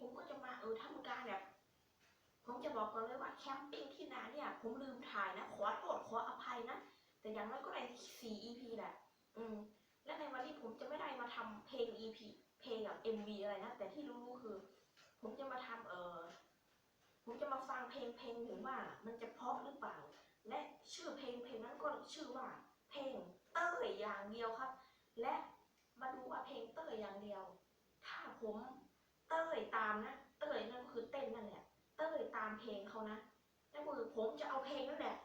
ผมก็จะมาเออทำการแบบผมจะบอกก่อนเลยว่าแคมปิ้งที่นาเนี่ย ผมลืมถ่ายนะ ขอโทษขออภัยนะ แต่อย่างน้อยก็ได้สี่ EP แหละ อืม และในวันนี้ผมจะไม่ได้มาทำเพลง EP เพลงแบบ MV อะไรนะ แต่ที่รู้ๆคือ ผมจะมาทำเออผมจะมาฟังเพลงเพลงหนึ่งว่า มันจะเพราะหรือเปล่า และชื่อเพลงเพลงนั้นก็ชื่อว่า เพลงเต้ยอย่างเดียวครับ และมาดูว่าเพลงเต้ยอย่างเดียว ถ้าผม เต้ยตามนะ เต้ยนั่นก็คือเต้นนั่นแหละ เต้ยตามเพลงเขานะแล้วมือผมจะเอาเพลงนั่นแหละ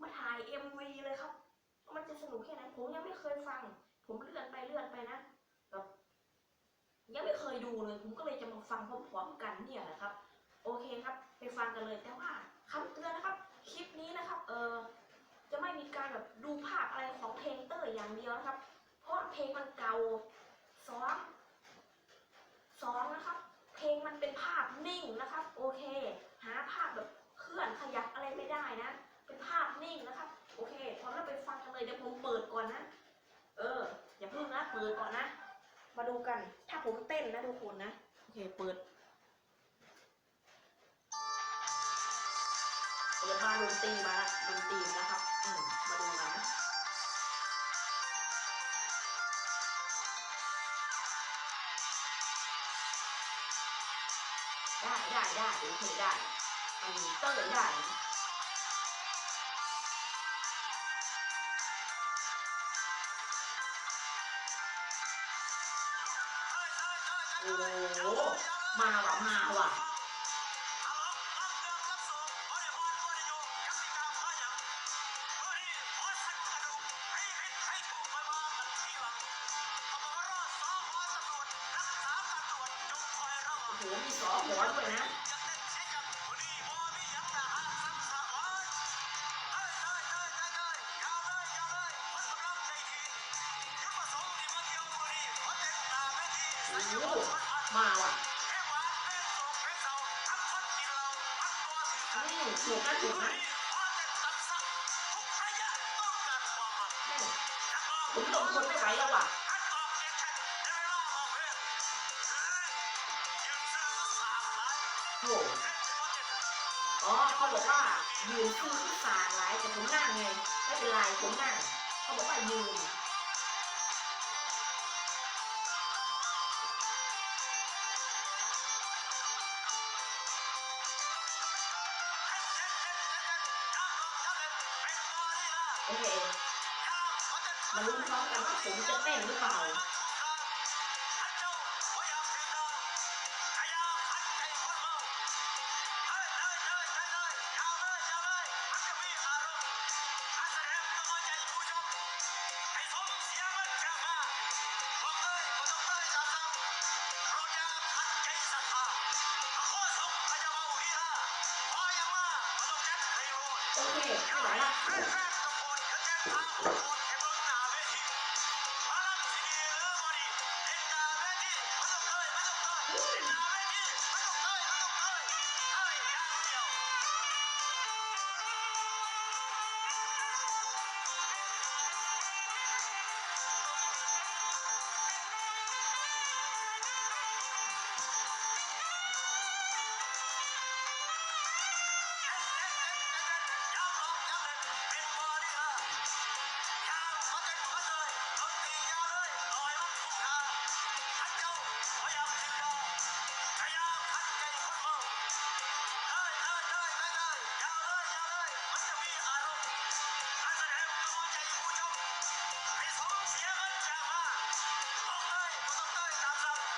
มาถ่าย MV เลยครับว่ามันจะสนุกแค่ไหนผมยังไม่เคยฟัง ผมเลื่อนไปเลื่อนไปนะแบบยังไม่เคยดูเลย ผมก็เลยจะมาฟังพร้อมๆกันเนี่ยแหละครับ โอเคครับ ไปฟังกันเลยแต่ว่าคำเตือนนะครับ คลิปนี้นะครับ เออจะไม่มีการแบบดูภาพอะไรของเพลงเต้ยอย่างเดียวนะครับ เพราะเพลงมันเก่าสอง สองนะครับ เพลงมันเป็นภาพนิ่งนะครับ โอเค หาภาพแบบเคลื่อนขยับอะไรไม่ได้นะ เป็นภาพนิ่งนะครับ โอเคพร้อมแล้วไปฟังกันเลยเดี๋ยวผมเปิดก่อนนะ เออ อย่าเพิ่งนะ เปิดก่อนนะ มาดูกัน ถ้าผมเต้นนะทุกคนนะ โอเค เปิด เปิดมาดนตรีมาละดนตรีนะครับ อืม ได้ได้ได้โอเคได้อันนี้เตอร์ได้โอ้มาว่ะมาว่ะ โอ้โหมีสอหัวด้วยนะโอ้โหมาว่ะอืมถูกนะถูกนะแม่งผมหลงทนไม่ไหวแล้วว่ะ บอกว่ายืนซื้อที่สาหลายแต่ผมนั่งไงไม่เป็นไรผมนั่งเขาบอกว่ายืนโอเคมาลุ้นพร้อมกันว่าผมจะเต้นหรือเปล่า OK，是实他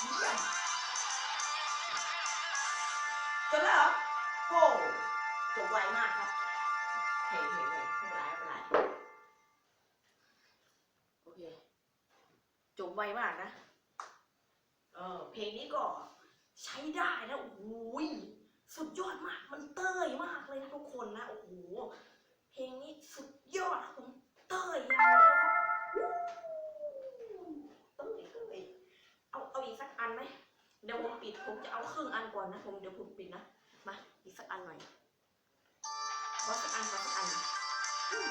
จบแล้วเหรอโอ้จบไวมากครับเฮ้ยเฮ้ยเฮ้ยไม่เป็นไรไม่เป็นไรโอเคจบไวมากนะ เออ เพลงนี้ก็ใช้ได้นะโอ้โหยสุดยอดมาก มันเต้ยมากเลยนะทุกคนนะ โอ้โห เพลงนี้สุดยอดผมเต้ยย่างเดียครับวู้เต้ยเต้ยเอาเอันไหมเดี๋ยวผมปิดผมจะเอาครึ่งอันก่อนนะผมเดี๋ยวผมปิดนะมาอีกสักอันหน่อยขอสักอันขอสักอันอืม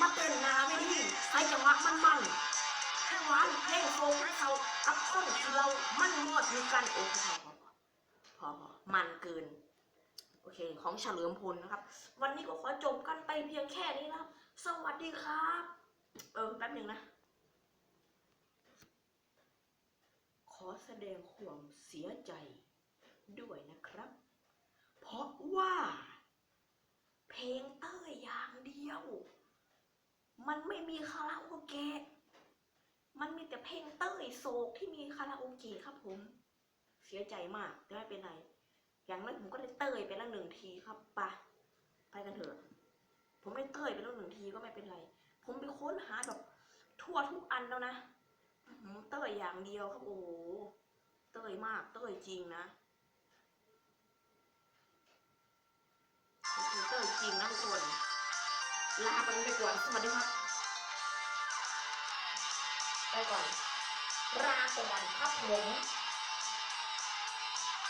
มาเต้นนาไม่ดีใส่จังหวะมันมันๆให้หวานเพลงโฟล์เขากับคนที่เรามันมอดอยู่กันโอเคพอพอพอพอมันเกินโอเคของเฉลิมพลนะครับ วันนี้ก็ขอจบกันไปเพียงแค่นี้นะครับ สวัสดีครับ เออแป๊บหนึ่งนะ ขอแสดงความเสียใจด้วยนะครับ เพราะว่า เพลงเต้ยอย่างเดียว มันไม่มีคาราโอเกะ มันมีแต่เพลงเต้ยโศกที่มีคาราโอเกะครับผม เสียใจมากแต่ไม่เป็นไร อย่างนั้นผมก็ได้เต้ยไปแล้วหนึ่งทีครับไปะไปกันเถอะ ผมได้เต้ยไปแล้วหนึ่งทีก็ไม่เป็นไร ผมไปค้นหาแบบทั่วทุกอันแล้วนะเต้ยอย่างเดียวครับโอ้เต้ยมากเต้ยจริงนะเต้ยจริงนะทุกคน ลาไปไปก่อน สวัสดีครับไปก่อนลาก่อนครับผม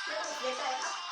ไม่ต้องเสียใจครับ